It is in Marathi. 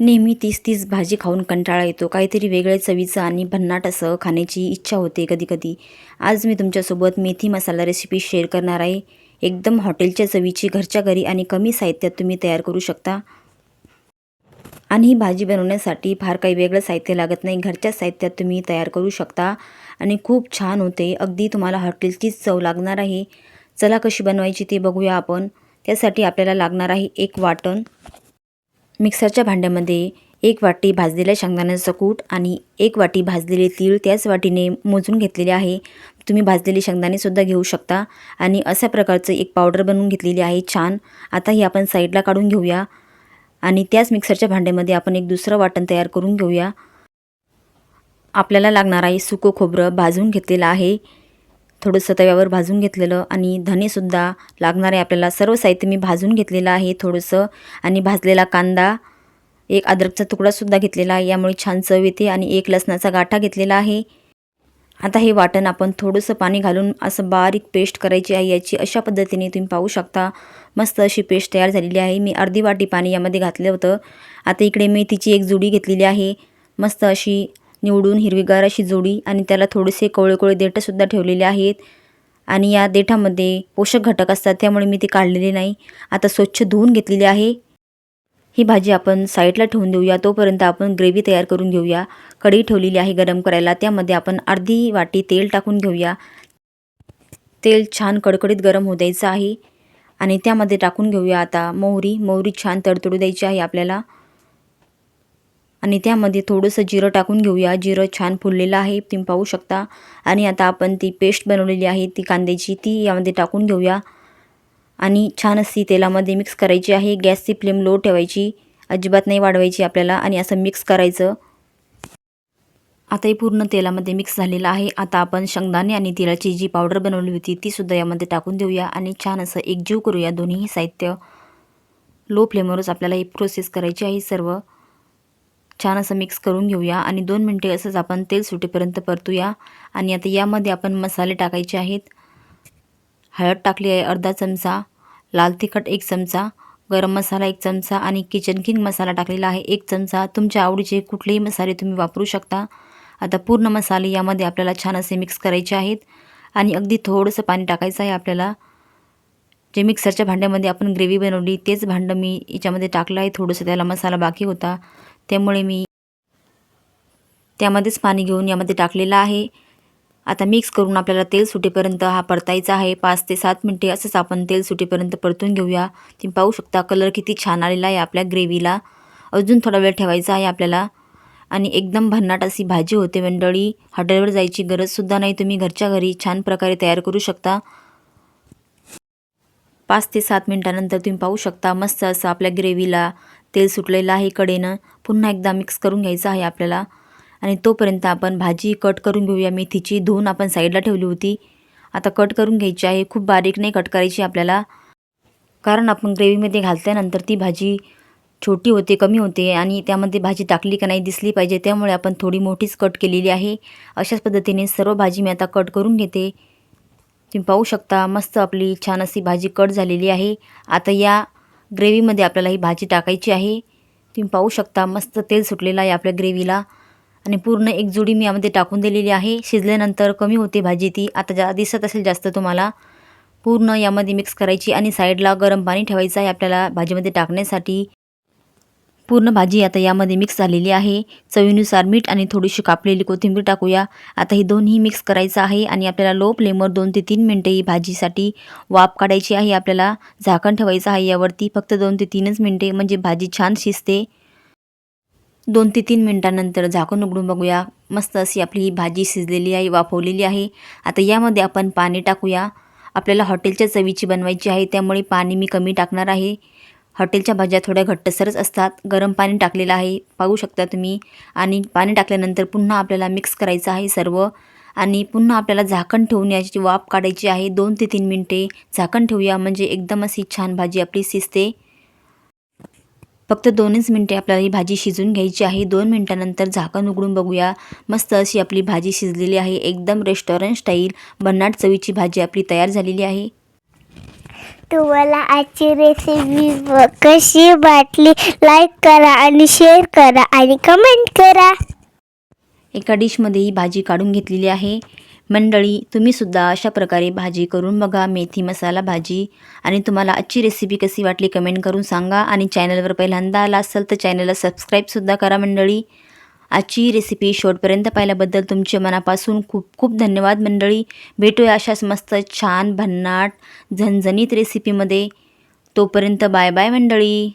नेहमी तीच तीच भाजी खाऊन कंटाळा येतो. काहीतरी वेगळ्या चवीचं आणि भन्नाट असं खाण्याची इच्छा होते कधी कधी. आज मी तुमच्यासोबत मेथी मसाला रेसिपी शेअर करणार आहे. एकदम हॉटेलच्या चवीची घरच्या घरी आणि कमी साहित्यात तुम्ही तयार करू शकता. आणि ही भाजी बनवण्यासाठी फार काही वेगळं साहित्य लागत नाही. घरच्या साहित्यात तुम्ही तयार करू शकता. आणि खूप छान होते. अगदी तुम्हाला हॉटेलचीच चव लागणार आहे. चला कशी बनवायची ते बघूया आपण. त्यासाठी आपल्याला लागणार आहे एक वाटण. मिक्सरच्या भांड्यामध्ये एक वाटी भाजलेल्या शेंगदाण्याचं कूट आणि एक वाटी भाजलेले तीळ त्याच वाटीने मोजून घेतलेले आहे. तुम्ही भाजलेले शेंगदाणेसुद्धा घेऊ शकता आणि अशा प्रकारचं एक पावडर बनवून घेतलेली आहे. छान. आता ही आपण साईडला काढून घेऊया आणि त्याच मिक्सरच्या भांड्यामध्ये आपण एक दुसरं वाटण तयार करून घेऊया. आपल्याला लागणार आहे सुकं खोबरं भाजून घेतलेलं आहे. थोडंसं तव्यावर भाजून घेतलेलं आणि धनेसुद्धा लागणारे आपल्याला सर्व साहित्य मी भाजून घेतलेलं आहे थोडंसं. आणि भाजलेला कांदा एक अद्रकचा तुकडासुद्धा घेतलेला आहे यामुळे छान चव येते आणि एक लसणाचा गाठा घेतलेला आहे. आता हे वाटण आपण थोडंसं पाणी घालून असं बारीक पेस्ट करायची आहे याची अशा पद्धतीने तुम्ही पाहू शकता. मस्त अशी पेस्ट तयार झालेली आहे. मी अर्धी वाटी पाणी यामध्ये घातलं होतं. आता इकडे मेथीची एक जुडी घेतलेली आहे. मस्त अशी निवडून हिरवीगार अशी जोडी आणि त्याला थोडेसे कोवळे कोवळे देठंसुद्धा ठेवलेले आहेत. आणि या देठामध्ये पोषक घटक असतात त्यामुळे मी ते काढलेले नाही. आता स्वच्छ धुवून घेतलेली आहे. ही भाजी आपण साईडला ठेवून देऊया. तोपर्यंत आपण ग्रेव्ही तयार करून घेऊया. कढई ठेवलेली आहे गरम करायला. त्यामध्ये आपण अर्धी वाटी तेल टाकून घेऊया. तेल छान कडकडीत गरम होऊ द्यायचं आहे. आणि त्यामध्ये टाकून घेऊया आता मोहरी. मोहरी छान तडतडू द्यायची आहे आपल्याला. आणि त्यामध्ये थोडंसं जिरं टाकून घेऊया. जिरं छान फुललेलं आहे तुम्ही पाहू शकता. आणि आता आपण ती पेस्ट बनवलेली आहे ती कांद्याची ती यामध्ये टाकून घेऊया. आणि छान अशी तेलामध्ये मिक्स करायची आहे. गॅसची फ्लेम लो ठेवायची. अजिबात नाही वाढवायची आपल्याला आणि असं मिक्स करायचं. आता हे पूर्ण तेलामध्ये मिक्स झालेलं आहे. आता आपण शेंगदाणे आणि तिळाची जी पावडर बनवली होती तीसुद्धा यामध्ये टाकून देऊया आणि छान असं एकजीव करूया दोन्ही साहित्य. लो फ्लेमवरच आपल्याला ही प्रोसेस करायची आहे सर्व. छान असं मिक्स करून घेऊया. आणि दोन मिनटे असंच आपण तेल सुटेपर्यंत परतूया. आणि आता यामध्ये आपण मसाले टाकायचे आहेत. हळद टाकली आहे अर्धा चमचा. लाल तिखट एक चमचा. गरम मसाला एक चमचा. आणि किचन किंग मसाला टाकलेला आहे एक चमचा. तुमच्या आवडीचे कुठलेही मसाले तुम्ही वापरू शकता. आता पूर्ण मसाले यामध्ये आपल्याला छान असे मिक्स करायचे आहेत. आणि अगदी थोडंसं पाणी टाकायचं आहे आपल्याला. जे मिक्सरच्या भांड्यामध्ये आपण ग्रेव्ही बनवली तेच भांडं मी याच्यामध्ये टाकलं आहे. थोडंसं त्याला मसाला बाकी होता. त्यामुळे मी त्यामध्येच पाणी घेऊन यामध्ये टाकलेलं आहे. आता मिक्स करून आपल्याला तेल सुटेपर्यंत हा परतायचा आहे. पाच ते सात मिनटे असंच आपण तेल सुटेपर्यंत परतून घेऊया. तुम्ही पाहू शकता कलर किती छान आलेला आहे आपल्या ग्रेव्हीला. अजून थोडा वेळ ठेवायचा आहे आपल्याला. आणि एकदम भन्नाट अशी भाजी होते मंडळी. हॉटेलवर जायची गरजसुद्धा नाही. तुम्ही घरच्या घरी छान प्रकारे तयार करू शकता. पाच ते सात मिनटानंतर तुम्ही पाहू शकता मस्त असं आपल्या ग्रेव्हीला तेल सुटलेलं आहे कडेनं पुन्हा एकदा मिक्स करून घ्यायचं आहे आपल्याला. आणि तोपर्यंत आपण भाजी कट करून घेऊया. मेथीची धुवून आपण साईडला ठेवली होती. आता कट करून घ्यायची आहे. खूप बारीक नाही कट करायची आपल्याला. कारण आपण ग्रेव्हीमध्ये घालल्यानंतर ती भाजी छोटी होते कमी होते आणि त्यामध्ये भाजी टाकली का नाही दिसली पाहिजे. त्यामुळे आपण थोडी मोठीच कट केलेली आहे. अशाच पद्धतीने सर्व भाजी मी आता कट करून घेते. तुम्ही पाहू शकता मस्त आपली छान अशी भाजी कट झालेली आहे. आता या ग्रेव्हीमध्ये आपल्याला ही भाजी टाकायची आहे. तुम्ही पाहू शकता मस्त तेल सुटलेलं आहे आपल्या ग्रेव्हीला. आणि पूर्ण एक जुडी मी यामध्ये टाकून दिलेली आहे. शिजल्यानंतर कमी होते भाजी ती. आता जा दिसत असेल जास्त तुम्हाला. पूर्ण यामध्ये मिक्स करायची आणि साईडला गरम पाणी ठेवायचं आहे आपल्याला भाजीमध्ये टाकण्यासाठी. पूर्ण भाजी आता यामध्ये मिक्स झालेली आहे. चवीनुसार मीठ आणि थोडीशी कापलेली कोथिंबीर टाकूया. आता ही दोन्ही मिक्स करायचं आहे आणि आपल्याला लो फ्लेमवर दोन ते तीन मिनटे ही भाजीसाठी वाफ काढायची आहे. आपल्याला झाकण ठेवायचं आहे यावरती. फक्त दोन ते तीनच मिनटे म्हणजे भाजी छान शिजते. दोन ते तीन मिनटानंतर झाकण उघडून बघूया. मस्त अशी आपली ही भाजी शिजलेली आहे वाफवलेली आहे. आता यामध्ये आपण पाणी टाकूया. आपल्याला हॉटेलच्या चवीची बनवायची आहे त्यामुळे पाणी मी कमी टाकणार आहे. हॉटेलच्या भाज्या थोड्या घट्टसरच असतात. गरम पाणी टाकलेलं आहे. पाहू शकता तुम्ही. आणि पाणी टाकल्यानंतर पुन्हा आपल्याला मिक्स करायचं आहे सर्व. आणि पुन्हा आपल्याला झाकण ठेवून याची वाफ काढायची आहे. दोन ते तीन मिनटे झाकण ठेवूया. म्हणजे एकदम अशी छान भाजी आपली शिजते. फक्त दोनच मिनटे आपल्याला ही भाजी शिजून घ्यायची आहे. दोन मिनटानंतर झाकण उघडून बघूया. मस्त अशी आपली भाजी शिजलेली आहे. एकदम रेस्टॉरंट स्टाईल भन्नाट चवीची भाजी आपली तयार झालेली आहे. तुम्हाला आजची रेसिपी कशी वाटली लाईक करा आणि शेअर करा आणि कमेंट करा. एका डिशमध्ये ही भाजी काढून घेतलेली आहे. मंडळी तुम्हीसुद्धा अशा प्रकारे भाजी करून बघा मेथी मसाला भाजी. आणि तुम्हाला आजची रेसिपी कशी वाटली कमेंट करून सांगा. आणि चॅनलवर पहिल्यांदा आला असेल तर चॅनलला सबस्क्राईबसुद्धा करा मंडळी. आजची रेसिपी शेवटपर्यंत पाहिल्याबद्दल तुमचे मनापासून खूप खूप धन्यवाद मंडळी. भेटूया अशाच मस्त छान भन्नाट झणझणीत रेसिपीमध्ये तोपर्यंत बाय बाय मंडळी.